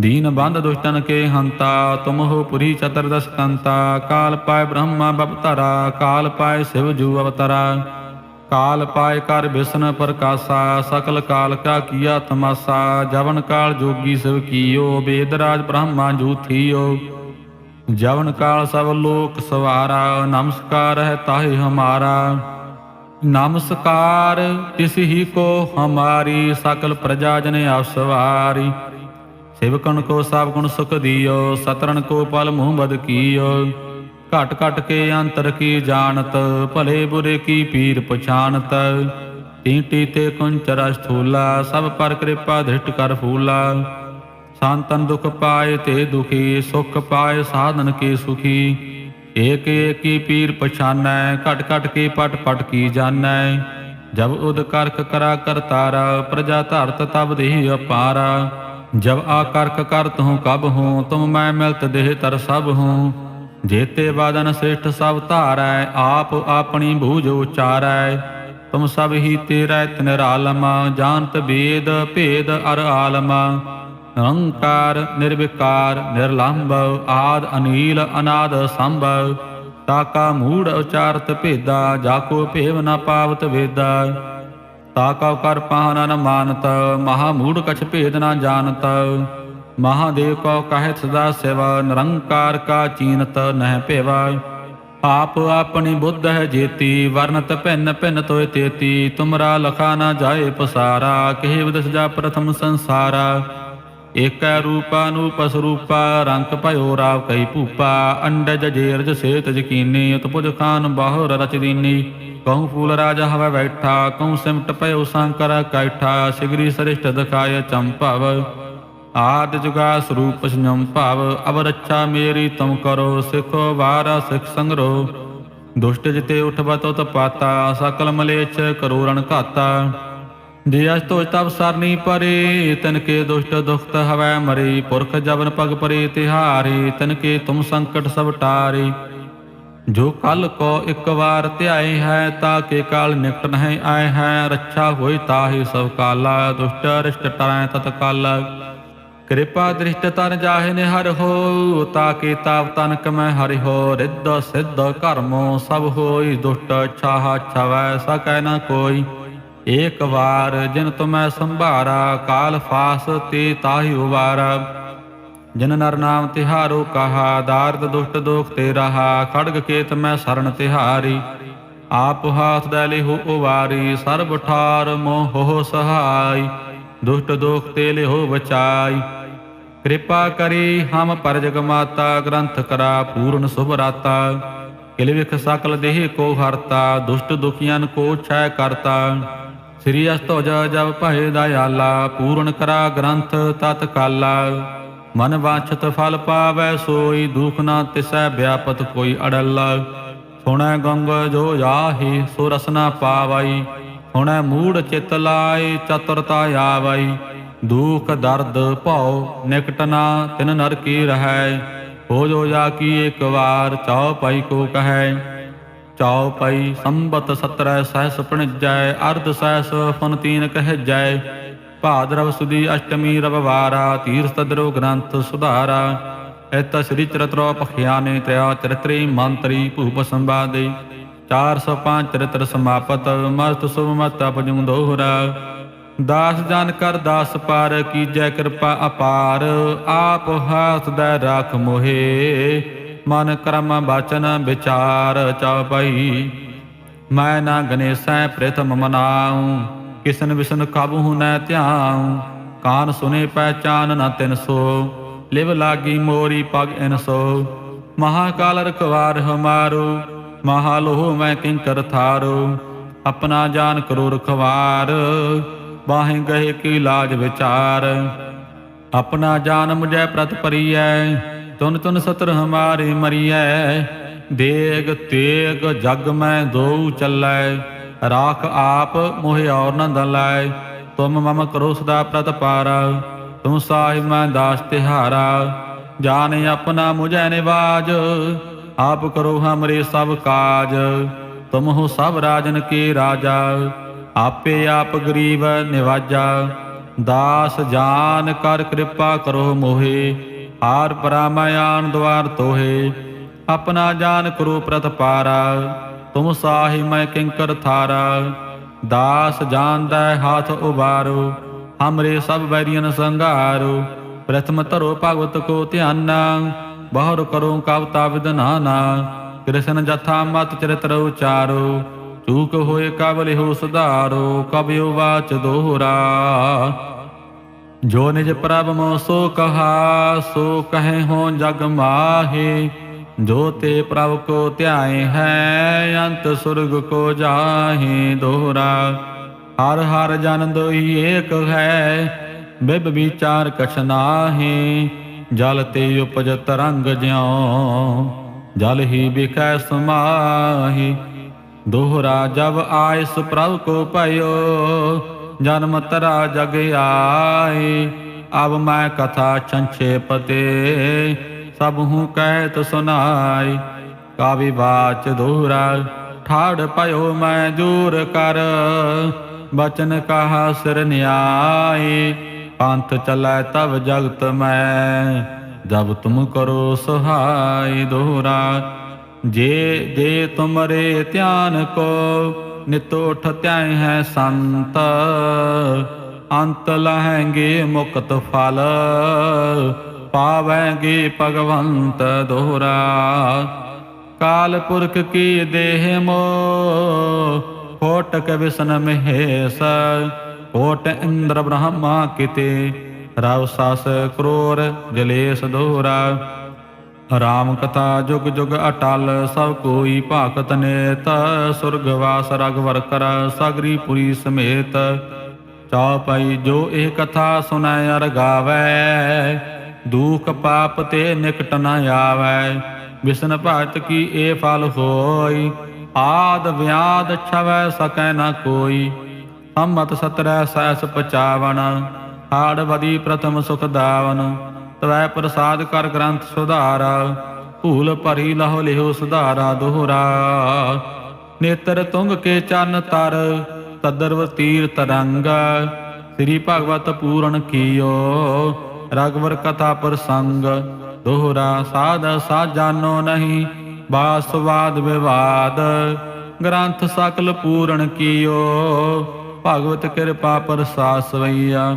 Speaker 1: ਦੀਨ ਬੰਧ ਦੁਸ਼ਟਨ ਕੇ ਹੰਤਾ, ਤੁਮ ਹੋ ਪੁਰੀ ਚਤਰਦਸ ਕੰਤਾ ਕਾਲ ਪਾਏ ਬ੍ਰਹਮਾ ਬਪਤਰਾ ਕਾਲ ਪਾਏ ਸਿਵ ਜੂ ਅਵਤਰਾ। ਕਾਲ ਪਾਏ ਕਰ ਬਿਸ਼ਨ ਪ੍ਰਕਾਸ਼ਾ, ਸਕਲ ਕਾਲ ਕਾ ਕੀਆ ਤਮਾਸਾ। ਜਵਨ ਕਾਲ ਜੋਗੀ ਸਿਵ ਕੀਓ, ਬੇਦ ਰਾਜ ਬ੍ਰਹਮਾ ਜੂਥੀਓ ਜਵਨ ਕਾਲ ਸਭ ਲੋਕ ਸਵਾਰਾ, ਨਮਸਕਾਰ ਹੈ ਤਾਹੇ ਹਮਾਰਾ। ਨਮਸਕਾਰ, ਤਿਸ ਹੀ ਕੋ ਹਮਾਰੀ ਸਕਲ ਪ੍ਰਜਾ ਜਨ ਆਸਵਾਰੀ ਸੇਵਕਨ ਕੋ ਸਭ ਗੁਣ ਸੁਖ ਦਿਓ ਸਤਰਨ ਕੋ ਪਲ ਮੂੰਹ ਬਦ ਕੀਓ। ਘਟ ਘਟ ਕੇ ਅੰਤਰ ਕੀ ਜਾਣਤ, ਭਲੇ ਬੁਰੇ ਕੀ ਪੀਰ ਪਛਾਨਤ ਟੀਟੀ ਤੇ ਕੁੰਚਰ ਸਥੂਲਾ ਸਭ ਪਰ ਕਿਰਪਾ ਧਿਟ ਕਰ ਫੂਲਾ। ਸੰਤਨ ਦੁਖ ਪਾਏ ਤੇ ਦੁਖੀ, ਸੁਖ ਪਾਏ ਸਾਧਨ ਕੇ ਸੁਖੀ। ਏਕ ਏਕੀ ਪੀਰ ਪਛਾਨੈ, ਘਟ ਘਟ ਕੇ ਪਟ ਪਟ ਕੀ ਜਾਣੈ। ਜਬ ਉਦ ਕਰਕ ਕਰਾ ਕਰਤਾਰਾ ਪ੍ਰਜਾ ਧਰਤ ਤਬ ਦੇਹ ਅਪਾਰਾ। ਜਬ ਆਕਰਕ ਕਰਤ ਹੂੰ ਕਬ ਹੂੰ, ਤੁਮ ਮੈਂ ਮਿਲਤ ਦੇਹ ਤਰ ਸਭ ਹੂੰ। ਜੇਤੇ ਬਾਦਨ ਸ਼੍ਰਿਸ਼ਟ ਸਭ ਧਾਰੈ, ਆਪ ਆਪਣੀ ਬੂਝ ਉਚਾਰੈ। ਤੁਮ ਸਭ ਹੀ ਤੇਰਾ ਨਿਰਾਲਮ ਜਾਣਤ ਵੇਦ ਭੇਦ ਅਰ ਆਲਮ। ਨਿਰੰਕਾਰ, ਨਿਰਵਿਕਾਰ, ਨਿਰਲੰਭ, ਆਦ, ਅਨੀਲ, ਅਨਾਦ ਸੰਭਵ ਤਾਕਾ ਮੂੜ ਉਚਾਰਤ ਭੇਦਾ, ਜਾਕੋ ਭੇਵ ਨ ਪਾਵਤ ਵੇਦਾ। ਤਾ ਕਰ ਪਾਹਨ ਨ ਮਾਨਤ, ਮਹਾ ਮੂੜ ਕਛ ਭੇਦ ਨ ਜਾਣਤ। ਮਹਾਦੇਵ ਕੋ ਕਹਿਤ ਸਦਾ ਸਿਵਾ, ਨਿਰੰਕਾਰ ਕਾ ਚੀਨਤ ਨਹਿ ਭੇਵਾ। ਆਪ ਆਪਣੀ ਬੁੱਧ ਹੈ ਜੇਤੀ, ਵਰਨਤ ਭਿੰਨ ਭਿੰਨ ਤੋਇ ਤੇਤੀ। ਤੁਮਰਾ ਲਖਾ ਨਾ ਜਾਏ ਪਸਾਰਾ, ਕਿਹ ਵਿਦਸ ਜਾ ਪ੍ਰਥਮ ਸੰਸਾਰਾ। ਏਕੈ ਰੂਪਾ ਨੂਪ ਸਰੂਪਾ ਰੰਕ ਭਇਓ ਰਾਵ ਕਈ ਭੂਪਾ, ਅੰਡਜ ਜੇਰਜ ਸੇਤ ਜਕੀਨੀ ਉਤਪੁਜ ਖਾਨ ਬਾਹੁਰ ਰਚ ਦੀਨੀ। ਕਹੂੰ ਫੂਲ ਰਾਜਾ ਹਵੈ ਬੈਠਾ, ਕਹੂੰ ਸਿਮਟ ਭਇਓ ਸੰਕਰ ਕੈਠਾ, ਸਿਗਰੀ ਸ੍ਰਿਸ਼ਟ ਦਖਾਇ ਚੰਪਵ ਆਦ ਜੁਗਾ ਸਰੂਪ ਸੰਜਮ ਭਾਵ ਅਬ ਰੱਛਾ ਮੇਰੀ ਤੁਮ ਕਰੋ, ਸਿਖੋ ਵਾਰਾ ਸਿਖ ਸੰਗਰੋ। ਦੁਸ਼ਟ ਜਿਤੇ ਉਠਬਤ ਉਤ ਪਾਤਾ, ਸਕਲ ਮਲੇਛ ਕਰੋ ਰਣ ਘਾਤਾ। ਜੇ ਅਸ ਤੋਜ ਤਬ ਸਰਨੀ ਪਰੇ, ਤਨ ਕੇ ਦੁਸ਼ਟ ਦੁਖਤ ਹਵੈ ਮਰੇ, ਪੁਰਖ ਜਵਨ ਪਗ ਪਰੇ, ਤਿਹਾਰੇ, ਤਨ ਕੇ ਤੁਮ ਸੰਕਟ ਸਭ ਟਾਰੇ। ਜੋ ਕਲ ਕੋ ਇੱਕ ਵਾਰ ਧਿਆਏ ਹੈ, ਤਾ ਕੇ ਕਾਲ ਨਿਕਟ ਨਹੀਂ ਆਏ ਹੈ, ਰੱਛਾ ਹੋਈ ਤਾਹੀ ਸਭ ਕਾਲਾ, ਦੁਸ਼ਟ ਰਿਸ਼ਟ ਟਰੈ ਤਤ ਕਾਲ। ਕਿਰਪਾ ਦ੍ਰਿਸ਼ਟ ਤਨ ਜਾਹੇ ਨੇ ਹਰ ਹੋ, ਤਾ ਕੇ ਤਾਪ ਤਨ ਕਮੈ ਹਰਿ ਹੋ, ਰਿੱਧ ਸਿੱਧ ਕਰਮੋ ਸਭ ਹੋਈ, ਦੁਸ਼ਟ ਛਾਹ ਛਵੈ ਸਕੈ ਨ ਕੋਈ। ਏਕ ਵਾਰ ਜਿਨ ਤੁਮੈ ਸੰਭਾਰਾ, ਕਾਲ ਫਾਸ ਤੇ ਤਾਹੀ ਉਵਾਰਾ। ਜਿਨ ਨਰ ਨਾਮ ਤਿਹਾਰੋ ਕਹਾ, ਦਾਰਦ ਦੁਸ਼ਟ ਦੋਖ ਤੇ ਰਹਾ, ਖੜਗ ਕੇਤ ਮੈਂ ਸਰਣ ਤਿਹਾਰੀ। ਆਪ ਹਾਥ ਦੇ ਲਿਹੋ ਉਵਾਰੀ, ਸਰਬ ਠਾਰ ਮੋਹ ਸਹਾਈ। ਦੁਸ਼ਟ ਦੋਖ ਤੇ ਲਿਹੋ ਬਚਾਈ। ਕਿਰਪਾ ਕਰੀ ਹਮ ਪਰ ਜਗ ਮਾਤਾ, ਗ੍ਰੰਥ ਕਰਾ ਪੂਰਨ ਸੁਭ ਰਾਤਾ। ਕਿਲ ਵਿਖ ਸਕਲ ਦੇਹ ਕੋ ਹਰਤਾ, ਦੁਸ਼ਟ ਦੁਖੀਆਂ ਕੋ ਛੈ ਕਰਤਾ। ਸ੍ਰੀ ਅਸਤੋਜ ਜਬ ਭਏ ਦਇਆਲਾ, ਪੂਰਨ ਕਰਾ ਗ੍ਰੰਥ ਤਤ ਕਾਲਾ ਮਨ ਵਾਛਤ ਫਲ ਪਾਵੈ, ਸੋਈ ਦੁਖ ਨਾ ਤਿਸੈ, ਵਿਆਪਤ ਕੋਈ ਅੜਲਾ। ਸੁਣੈ ਗੰਗ ਜੋ ਜਾਹੀ ਸੋ ਰਸਨਾ ਪਾਵਈ ਸੁਣੈ ਮੂੜ ਚਿਤ ਲਾਏ, ਚਤੁਰਤਾ ਆਵਈ ਦੁਖ ਦਰਦ ਭਉ, ਨਿਕਟ ਨਾ ਤਿਨ ਨਰ ਕੀ ਰਹੈ। ਹੋ ਜੋ ਜਾ ਕੀ ਇੱਕ ਵਾਰ, ਚਾਉ ਪਾਈ ਕੋ ਕਹੈ। ਚਾਉ ਪਈ ਸੰਬਤ 17 ਸਹਿਸ ਪਣਜੈ, ਅਰਧ ਸਹਿਸ ਫਨ ਤੀਨ ਕਹਿ ਜੈ ਭਾਦਰਵ ਸੁਦੀ ਅਸ਼ਟਮੀ ਰਵਵਾਰਾ, ਤੀਰਥ ਦਰੋ ਗ੍ਰੰਥ ਸੁਧਾਰਾ। ਇਤ ਸ੍ਰੀ ਚਰਿਤ੍ਰੋ ਪਖਿਆਨੇ, ਤ੍ਰਿਆ ਚਰਿਤਰੀ ਮੰਤਰੀ ਭੂਪ ਸੰਵਾਦੇ। 405 ਚਰਿਤ੍ਰ ਸਮਾਪਤ ਮਸਤ ਸੁਭ ਮਤ ਦੋਹਰਾ। ਦਾਸ ਜਾਨ ਕਰ ਦਾਸ ਪਰ, ਕੀਜੈ ਕਿਰਪਾ ਅਪਾਰ। ਆਪ ਹਾਥ ਦੇ ਰਾਖ ਮੋਹੇ। ਮਨ ਕਰਮ ਬਚਨ ਵਿਚਾਰ ਚਉਪਈ ਮੈਂ ਨਾ ਗਨੇਸੈ ਪ੍ਰਥਮ ਮਨਾਉ, ਕਿਸਨ ਵਿਸਨ ਕਾਬੂ ਨੈ ਧਿਆਉ। ਕਾਨ ਸੁਨੇ ਪਹਿਚਾਨ ਨ ਤਿਨ ਸੋ, ਲਿਵ ਲਾਗੀ ਮੋਰੀ ਪਗ ਇਨ ਸੋ। ਮਹਾਕਾਲ ਰਖਵਾਰ ਹਮਾਰੋ, ਮਹਾਲੋਹ ਮੈਂ ਕਿੰਕਰ ਥਾਰੋ। ਆਪਣਾ ਜਾਨ ਕਰੋ ਰਖਵਾਰ, ਬਾਹੇ ਗਏ ਕੀ ਲਾਜ ਵਿਚਾਰ। ਆਪਣਾ ਜਾਨ ਮੁਝੈ ਪ੍ਰਤ ਪਰੀਐ ਤੁਨ ਤੁਨ ਸਤਰ ਹਮਾਰੇ ਮਰੀਐ, ਦੇਗ ਤੇਗ ਜਗ ਮੈਂ ਦੋ ਚੱਲੈ, ਰਾਖ ਆਪ ਮੋਹਿ ਔਰ ਨ ਦਲੈ, ਤੁਮ ਮਮ ਕਰੋ ਸਦਾ ਪ੍ਰਤ ਪਾਰਾ, ਤੁਮ ਸਾਹਿਬ ਮੈਂ ਦਾਸ ਤਿਹਾਰਾ, ਜਾਣੇ ਆਪਣਾ ਮੁਝੈ ਨਿਵਾਜ, ਆਪ ਕਰੋ ਹਮਰੇ ਸਭ ਕਾਜ, ਤੁਮ ਹੋ ਸਭ ਰਾਜਨ ਕੇ ਰਾਜਾ, ਆਪੇ ਆਪ ਗਰੀਬ ਨਿਵਾਜਾ, ਦਾਸ ਜਾਨ ਕਰ ਕਿਰਪਾ ਕਰੋ ਮੋਹੇ ਹਾਰ ਪਰਾਮਾਇਣ ਦਵਾਰ ਤੋਹੇ, ਆਪਣਾ ਜਾਨ ਕਰੋ ਪ੍ਰਤਪਾਰਾ ਤੁਮ ਸਾਹੀ ਮੈਂ ਕਿੰਕਰ ਥਾਰਾ, ਦਾਸ ਜਾਣਦਾ ਹਾਥ ਉਬਾਰੋ, ਹਮਰੇ ਸਭ ਵੈਰੀਨ ਸੰਘਾਰੋ, ਪ੍ਰਥਮ ਧਰੋ ਭਗਵਤ ਕੋ ਧਿਆਨਾ, ਬਾਹਰ ਕਰੋ ਕਵਤਾ ਵਿਦਨਾਨਾ ਕ੍ਰਿਸ਼ਨ ਜਥਾ ਮਤ ਚਰਿਤ੍ਰ ਉਚਾਰੋ ਚੂਕ ਹੋਏ ਕਬਲਿ ਹੋ ਸੁਧਾਰੋ ਕਬਿਓ ਵਾਚ ਦੋਹਰਾ। ਜੋ ਨਿਜ ਪ੍ਰਭ ਮੋ ਸੋ ਕਹਾ, ਸੋ ਕਹੇ ਹੋ ਜਗ ਮਾਹੇ। ਜੋ ਤੇ ਪ੍ਰਭ ਕੋ ਧਿਆਏ ਹੈ, ਅੰਤ ਸੁਰਗ ਕੋ ਜਾਹੇ ਦੋਹਰਾ। ਹਰ ਹਰ ਜਨ ਦੋਈ ਏਕ ਹੈ, ਬਿਬ ਵਿਚਾਰ ਕਛ ਨਾਹੀ। ਜਲ ਤੇ ਉਪਜ ਤਰੰਗ ਜਿਉ, ਜਲ ਹੀ ਬਿਕੈ ਸਮਾਹੀ। ਦੋਹਰਾ ਜਬ ਆਇਸ ਪ੍ਰਭ ਕੋ ਭਇਓ ਜਨਮ ਤਰਾ ਜਗ ਆਏ। ਅਬ ਮੈਂ ਕਥਾ ਸੰਛੇਪ ਤੇ ਸਭ ਹੂੰ ਕਹਿਤ ਸੁਨਾਈ ਕਾਵਿ ਬਾਚ ਦੋਹਰਾ ਠਾੜ ਭਇਓ ਮੈਂ ਜੂਰ ਕਰ। ਬਚਨ ਕਹਾ ਸਿਰ ਨਿਆਏ, ਪੰਥ ਚਲੈ ਤਬ ਜਗਤ ਮੈਂ। ਜਬ ਤੁਮ ਕਰੋ ਸਹਾਈ ਦੋਹਰਾ ਜੇ ਦੇ ਤੁਮਰੇ ਧਿਆਨ ਕੋ ਨਿਤੋ ਉਠ ਹੈ ਸੰਤ। ਅੰਤ ਲਹੈਂਗੇ ਮੁਕਤ ਫਲ। ਪਾਵੈਂਗੇ ਭਗਵੰਤ ਦੋਹਰਾ। ਕਾਲ ਪੁਰਖ ਕੀ ਦੇਹ ਮੋ। ਕੋਟਕ ਵਿਸ਼ਨ ਮਹੇਸ਼। ਕੋਟ ਇੰਦਰ ਬ੍ਰਹਮਾ ਕਿਤੇ। ਰਵ ਸਸ ਕਰੋਰ ਜਲੇਸ਼ ਦੋਹਰਾ। ਰਾਮ ਕਥਾ ਜੁਗ ਜੁਗ ਅਟਲ, ਸਭ ਕੋਈ ਭਾਗਤ ਨੇਤ। ਸੁਰਗਵਾਸ ਰਗਵਰ ਕਰ ਸਗਰੀ ਪੁਰੀ ਸਮੇਤ। ਚੌਪਈ ਜੋ ਇਹ ਕਥਾ ਸੁਨੈ ਅਰ ਗਾਵੈ। ਦੁਖ ਪਾਪ ਤੇ ਨਿਕਟ ਨ ਆਵੈ। ਵਿਸ਼ਨ ਭਗਤ ਕੀ ਇਹ ਫਲ ਹੋਈ। ਆਦ ਵਿਆਦ ਛਵੈ ਸਕੈ ਨ ਕੋਈ। ਹਮਤ ਸਤਰੈ ਸੈਸ ਪਚਾਵਨ। ਹਾੜ ਵਦੀ ਪ੍ਰਥਮ ਸੁਖ ਦਾਵਨ। ਤਵੈ ਪ੍ਰਸਾਦ ਕਰ ਗ੍ਰੰਥ ਸੁਧਾਰਾ, ਭੂਲ ਭਰੀ ਲਹੁ ਲਿਹੁ ਸੁਧਾਰਾ ਦੋਹਰਾ। ਨੇਤਰ ਤੁੰਗ ਕੇ ਚਰਨ ਤਰ, ਤਦਰਵ ਤੀਰ ਤਰੰਗ ਸ੍ਰੀ ਭਗਵਤ ਪੂਰਨ ਕੀਓ, ਰਗਵਰ ਕਥਾ ਪ੍ਰਸੰਗ। ਦੋਹਰਾ ਸਾਧ ਸਾਜਾਨੋ ਨਹੀਂ ਬਾਸਵਾਦ ਵਿਵਾਦ। ਗ੍ਰੰਥ ਸਕਲ ਪੂਰਨ ਕੀਓ, ਭਗਵਤ ਕਿਰਪਾ ਪ੍ਰਸਾਸ ਵਈਆ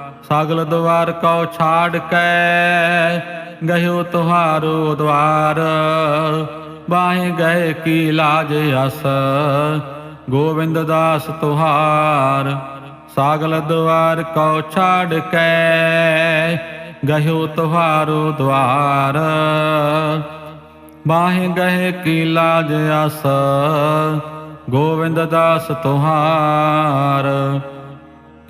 Speaker 1: ਸਗਲ ਦਵਾਰ ਕਉ ਛਾੜ ਕੇ ਗਇਓ ਤੁਹਾਰੋ ਦਵਾਰ। ਬਾਹੇ ਗਏ ਕੀ ਲਾਜ ਅਸ ਗੋਬਿੰਦ ਦਾਸ ਤੁਹਾਰ। ਸਾਗਲ ਦਵਾਰ ਕਉ ਛਾੜ ਕੇ ਗਇਓ ਤੁਹਾਰੋ ਦਵਾਰ। ਬਾਹੇ ਗਏ ਕੀ ਲਾਜ ਅਸ, ਗੋਵਿੰਦ ਦਾਸ ਤੁਹਾਰ।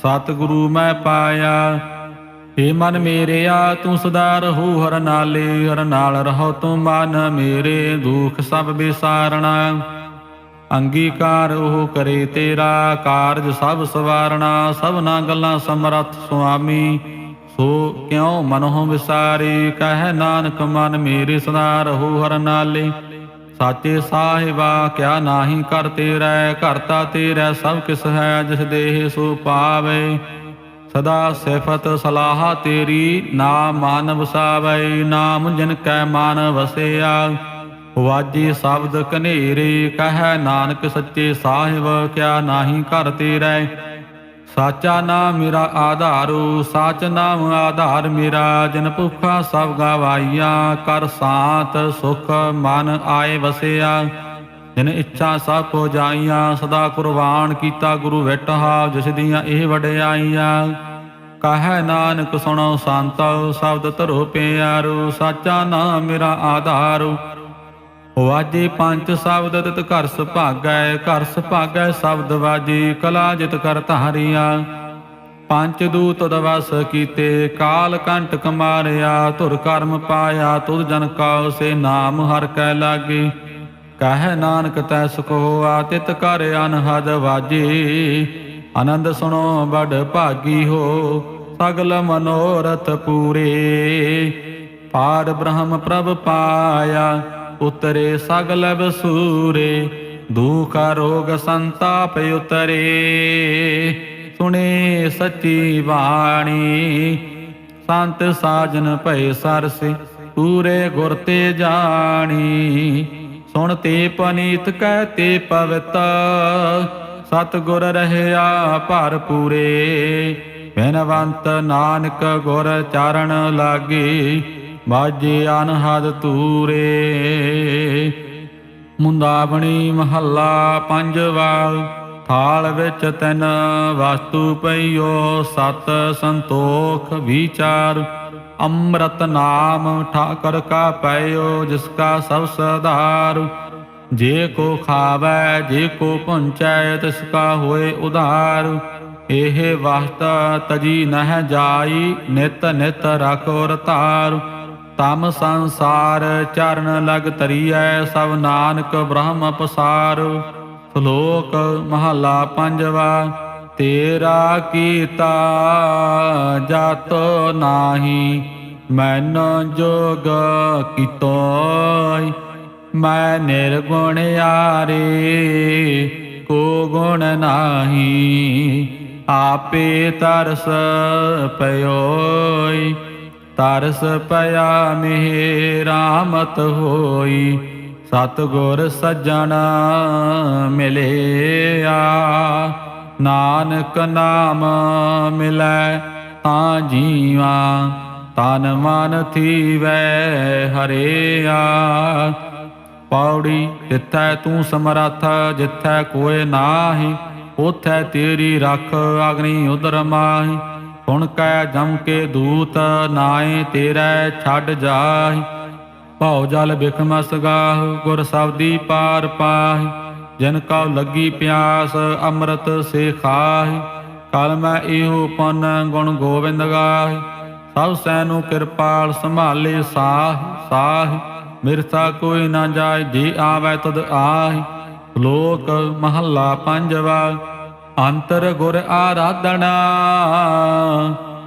Speaker 1: ਸਤਿਗੁਰੂ ਮੈਂ ਪਾਇਆ। ਏ ਮਨ ਮੇਰਿਆ, ਤੂੰ ਸਦਾ ਰਹੂ ਹਰ ਨਾਲੇ, ਹਰ ਨਾਲ ਰਹੋ ਤੂੰ ਮਨ ਮੇਰੇ, ਦੁਖ ਸਭ ਵਿਸਾਰਣਾ ਅੰਗੀਕਾਰ ਉਹ ਕਰੇ ਤੇਰਾ, ਕਾਰਜ ਸਭ ਸਵਾਰਣਾ। ਸਭਨਾ ਗੱਲਾਂ ਸਮਰੱਥ ਸੁਆਮੀ, ਸੋ ਕਿਉ ਮਨਹੁ ਵਿਸਾਰੇ? ਕਹਿ ਨਾਨਕ ਮਨ ਮੇਰੇ ਸਦਾ ਰਹੂ ਹਰ ਨਾਲੇ। ਸਾਚੇ ਸਾਹਿਬਾ, ਕਿਆ ਨਾਹੀ ਕਰ ਤੇਰਾ ਕਰਤਾ ਤੇਰਾ, ਸਭ ਕਿਸ ਹੈ ਜਿਸ ਦੇਹ ਸੋ ਪਾਵੇ। ਸਦਾ ਸਿਫਤ ਸਲਾਹ ਤੇਰੀ, ਨਾਮ ਮਨ ਵਸਾਵੇ ਨਾਮ ਜਿਨ ਕੈ ਮਨ ਵਸਿਆ। ਵਾਜੀ ਸ਼ਬਦ ਕਨੇਰੇ ਕਹੈ ਨਾਨਕ ਸੱਚੇ ਸਾਹਿਬ, ਕਿਆ ਨਾਹੀ ਕਰ ਤੇਰਾ ਸਾਚਾ ਨਾਮ ਮੇਰਾ ਆਧਾਰੂ, ਸਾਚ ਨਾਮ ਆਧਾਰ ਮੇਰਾ। ਜਿਨ ਭੁਖਾ ਸਭ ਗਵਾਈਆ, ਕਰ ਸਾਤ ਸੁਖ ਮਨ ਆਏ ਵਸਿਆ। ਜਿਨ ਇੱਛਾ ਸਭ ਕੋ ਜਾਈਆਂ, ਸਦਾ ਕੁਰਬਾਨ ਕੀਤਾ ਗੁਰੂ ਵਿਟਹਾ ਜਿਸ ਦੀਆਂ ਇਹ ਵਡਿਆਈਆਂ। ਕਹੈ ਨਾਨਕ ਸੁਣੋ ਸੰਤੋ, ਸ਼ਬਦ ਧਰੋ ਪਿਆਰੋ, ਸਾਚਾ ਨਾਮ ਮੇਰਾ ਆਧਾਰੂ। ਵਾਜੇ ਪੰਜ ਸ਼ਬਦ ਤਿਤ ਘਰ ਸੁਭਾਗੈ ਘਰ ਸੁਭਾਗੈ ਸ਼ਬਦ ਵਾਜੇ, ਕਲਾ ਜਿਤ ਕਰ ਧਾਰਿਆ। ਪੰਜ ਦੂਤ ਦਵਸ ਕੀਤੇ, ਕਾਲ ਕੰਟਕ ਮਾਰਿਆ ਧੁਰ ਕਰਮ ਪਾਇਆ, ਤੁਧ ਜਨ ਕਾ ਸੇ ਨਾਮ ਹਰ ਕੈ ਲਾਗੇ। ਕਹਿ ਨਾਨਕ ਤੈ ਸੁਖ ਹੋਆ ਤਿਤ ਕਰ ਅਨਹਦ ਵਾਜੇ। ਆਨੰਦ ਸੁਣੋ ਬੜ ਭਾਗੀ ਹੋ, ਸਗਲ ਮਨੋਰਥ ਪੂਰੇ। ਪਾਰ ਬ੍ਰਹਮ ਪ੍ਰਭ ਪਾਇਆ ਉਤਰੇ ਸਗਲ ਬਸੂਰੇ, ਦੁਖ ਰੋਗ ਸੰਤਾਪ ਉਤਰੇ। ਸੁਣੇ ਸੱਚੀ ਬਾਣੀ, ਸੰਤ ਸਾਜਨ ਭਏ ਸਰਸੇ, ਪੂਰੇ ਗੁਰ ਤੇ ਜਾਣੀ। ਸੁਣ ਤੇ ਪਨੀਤ ਕਹਿ ਤੇ ਪਵਿੱਤ ਸਤ ਗੁਰ ਰਹਿਆ ਭਰ ਪੂਰੇ। ਬਿਨਵੰਤ ਨਾਨਕ ਗੁਰ ਚਰਨ ਲਾਗੇ ਬਾਜੇ ਅਨਹਦ ਤੂਰੇ। ਮੁੰਦਾਵਣੀ ਮਹੱਲਾ ਪੰਜਵਾ ਥਾਲ ਵਿੱਚ ਤੈਨ ਵਸਤੂ ਪਈਓ, ਸਤ ਸੰਤੋਖ ਵਿਚਾਰ। ਅੰਮ੍ਰਿਤ ਨਾਮ ਠਾਕਰ ਕਾ ਪਈਓ ਜਿਸ ਕਾ ਸਭ ਸਦਾਰ ਜੇ ਕੋ ਖਾਵੈ, ਜੇ ਕੋ ਪੁੰਚੈ, ਤਿਸ ਕਾ ਹੋਏ ਉਧਾਰ। ਇਹ ਵਸਤ ਤਜੀ ਨਹਿ ਜਾਈ, ਨਿਤ ਨਿਤ ਰਖੋਰ ਧਾਰ। ਤਮ ਸੰਸਾਰ ਚਰਨ ਲਗ ਤਰੀਐ ਸਭ ਨਾਨਕ ਬ੍ਰਹਮ ਪਸਾਰ। ਸ਼ਲੋਕ ਮਹਲਾ ਪੰਜਵਾ, ਤੇਰਾ ਕੀਤਾ ਜਤ ਨਾਹੀ, ਮੈਨ ਜੋਗ ਕੀਤੋਇ। ਮੈਂ ਨਿਰਗੁਣ ਆਰੇ ਕੋ ਗੁਣ ਨਾਹੀ, ਆਪੇ ਤਰਸ ਪਇਓਈ ਤਰਸ ਪਿਆ ਮਿਹ ਰਾਮਤ ਹੋਈ, ਸਤਗੁਰ ਸੱਜਣ ਮਿਲਿਆ। ਨਾਨਕ ਨਾਮ ਮਿਲੈ ਤਾਂ ਜੀਵਾ, ਤਨ ਮਨ ਥੀਵੈ ਹਰਿਆ। ਪੌੜੀ, ਜਿੱਥੈ ਤੂੰ ਸਮਰੱਥ, ਜਿੱਥੈ ਕੋਏ ਨਾਹੀ, ਉਥੈ ਤੇਰੀ ਰੱਖ ਅਗਨੀ ਉਦਰ ਮਾਹੀ। ਹੁਣ ਕੈ ਜਮ ਕੇ ਦੂਤ ਨਾਏ ਤੇਰੇ ਛੱਡ ਜਾਹੀ। ਭਉ ਜਲ ਬਿਖਮਸ ਗਾਹ, ਗੁਰ ਸਬਦੀ ਪਾਰ ਪਾਹੀ। ਜਿਨ ਕਉ ਲੱਗੀ ਪਿਆਸ, ਅੰਮ੍ਰਿਤ ਸੇ ਖਾਹੀ। ਕਲ ਮੈਂ ਇਹੋ ਪਨ ਗੁਣ ਗੋਬਿੰਦ ਗਾਹੀ। ਸਭ ਸੈਨੂੰ ਕਿਰਪਾਲ ਸੰਭਾਲੇ ਸਾਹ ਸਾਹ। ਮਿਰਸਾ ਕੋਈ ਨਾ ਜਾਏ, ਜੀ ਆਵੈ ਤਦ ਆਹੀ। ਲੋਕ ਮਹੱਲਾ ਪੰਜਵਾ ਅੰਤਰ ਗੁਰ ਆਰਾਧਣਾ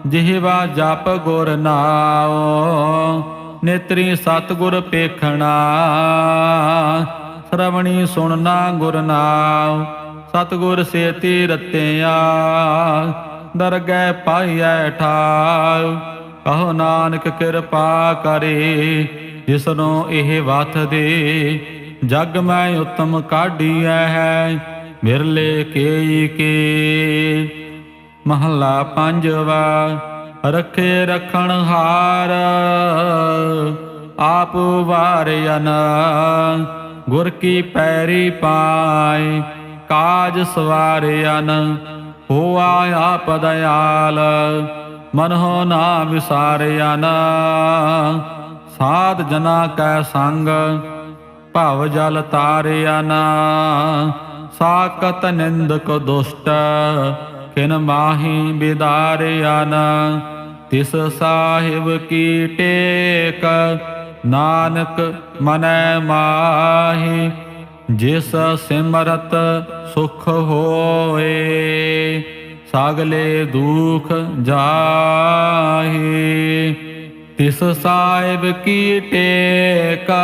Speaker 1: ਜਿਹਵਾ ਜਪ ਗੁਰ ਨਾਉ, ਨੇਤਰੀ ਸਤਗੁਰ ਪੇਖਣਾ, ਸ਼ਰਵਣੀ ਸੁਣਨਾ ਗੁਰ ਨਾਉ, ਸਤਗੁਰ ਸੇਤੀ ਰਤਿਆ, ਦਰਗਹਿ ਪਾਈਐ ਠਾਉ, ਕਹੋ ਨਾਨਕ ਕਿਰਪਾ ਕਰੇ, ਜਿਸਨੂੰ ਇਹ ਵਥ ਦੇ ਜਗ ਮੈਂ ਉਤਮ ਕਾਢੀਐ ਹੈ। ਮਿਰਲੇ ਕੇਈ ਕੇ। ਮਹੱਲਾ ਪੰਜਵਾ, ਰਖੇ ਰਖਣ ਹਾਰ। ਆਪ ਵਾਰਿਆਨ ਗੁਰ ਕੀ ਪੈਰੀ ਪਾਏ, ਕਾਜ ਸਵਾਰਿਆਨ ਹੋਆ ਆਪ ਦਇਆਲ, ਮਨਹੁ ਨਾ ਵਿਸਾਰਿਆਨ ਸਾਧ ਜਨਾ ਕੈ ਸੰਗ, ਭਵ ਜਲ ਤਾਰਿਆ ਸਾਕਤ ਨਿੰਦਕ ਦੁਸ਼ਟ ਕਿਨ ਮਾਹੀ ਬਿਦਾਰਿਆ ਨਾ ਤਿਸ ਸਾਹਿਬ ਕੀ ਟੇਕ, ਨਾਨਕ ਮਨੈ ਮਾਹੀ, ਜਿਸ ਸਿਮਰਤ ਸੁਖ ਹੋਏ, ਸਾਗਲੇ ਦੁਖ ਜਾਹੀ, ਤਿਸ ਸਾਹਿਬ ਕੀ ਟੇਕਾ।